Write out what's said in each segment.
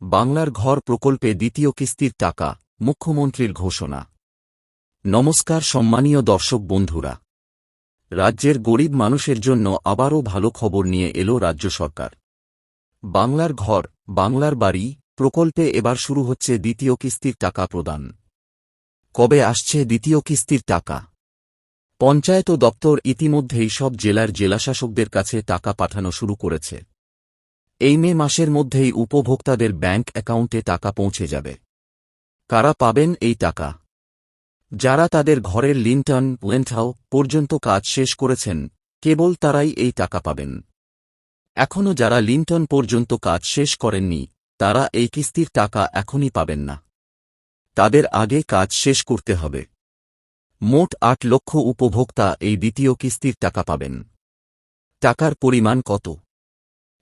বাংলার ঘর প্রকল্পে দ্বিতীয় কিস্তির টাকা, মুখ্যমন্ত্রীর ঘোষণা। নমস্কার সম্মানীয় দর্শক বন্ধুরা। রাজ্যের গরিব মানুষের জন্য আবারও ভালো খবর নিয়ে এলো রাজ্য সরকার। বাংলার ঘর, বাংলার বাড়ি, প্রকল্পে এবার শুরু হচ্ছে দ্বিতীয় কিস্তির টাকা প্রদান। কবে আসছে দ্বিতীয় কিস্তির টাকা? পঞ্চায়েত দপ্তর ইতিমধ্যেই সব জেলার জেলাশাসকদের কাছে টাকা পাঠানো শুরু করেছে। এই মে মাসের মধ্যেই উপভোক্তাদের ব্যাংক অ্যাকাউন্টে টাকা পৌঁছে যাবে। কারা পাবেন এই টাকা? যারা তাদের ঘরের লিন্টন লেন্থাও পর্যন্ত কাজ শেষ করেছেন, কেবল তারাই এই টাকা পাবেন। এখনও যারা লিন্টন পর্যন্ত কাজ শেষ করেননি, তারা এই কিস্তির টাকা এখনই পাবেন না। তাদের আগে কাজ শেষ করতে হবে। মোট আট লক্ষ উপভোক্তা এই দ্বিতীয় কিস্তির টাকা পাবেন। টাকার পরিমাণ কত?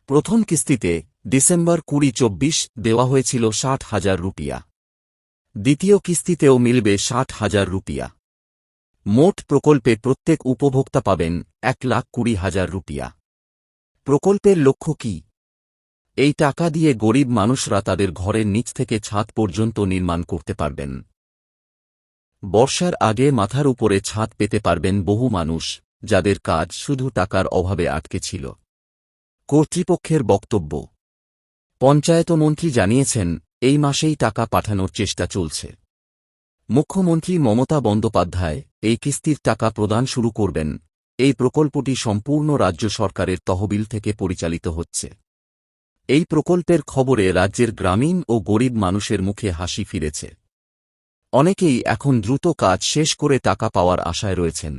প্রথম কিস্তিতে ডিসেম্বর কুড়ি চব্বিশ দেওয়া হয়েছিল ষাট হাজার রুপিয়া। দ্বিতীয় কিস্তিতেও মিলবে ষাট হাজার রুপিয়া। মোট প্রকল্পে প্রত্যেক উপভোক্তা পাবেন এক লাখ কুড়ি হাজার রুপিয়া। প্রকল্পের লক্ষ্য কি? এই টাকা দিয়ে গরিব মানুষরা তাদের ঘরের নিচ থেকে ছাদ পর্যন্ত নির্মাণ করতে পারবেন। বর্ষার আগে মাথার উপরে ছাদ পেতে পারবেন বহু মানুষ, যাদের কাজ শুধু টাকার অভাবে আটকে ছিল। কর্তৃপক্ষের বক্তব্য। পঞ্চায়েতমন্ত্রী জানিয়েছেন, এই মাসেই টাকা পাঠানোর চেষ্টা চলছে। মুখ্যমন্ত্রী মমতা বন্দ্যোপাধ্যায় এই কিস্তির টাকা প্রদান শুরু করবেন। এই প্রকল্পটি সম্পূর্ণ রাজ্য সরকারের তহবিল থেকে পরিচালিত হচ্ছে। এই প্রকল্পের খবরে রাজ্যের গ্রামীণ ও গরিব মানুষের মুখে হাসি ফিরেছে। অনেকেই এখন দ্রুত কাজ শেষ করে টাকা পাওয়ার আশায় রয়েছেন।